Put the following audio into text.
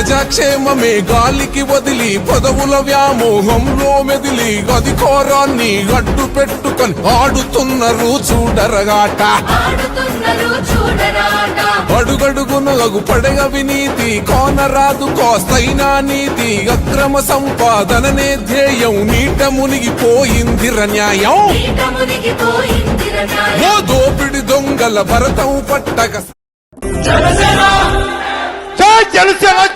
ప్రజాక్షేమమే గాలికి వదిలి పదవుల వ్యామోహంలో మెదిలి అధికారాన్ని అడ్డు పెట్టుకొని ఆడుతున్నారు చూడరగాట అడుగడుగునగు పడగ వినీతి కోనరాదు కోస్తైనా నీతి అక్రమ సంపాదననే ధ్యేయం నీట మునిగిపోయిందిర న్యాయం. దోపిడి దొంగల భరతం పట్టక జై జనసేన! ஜனசேனா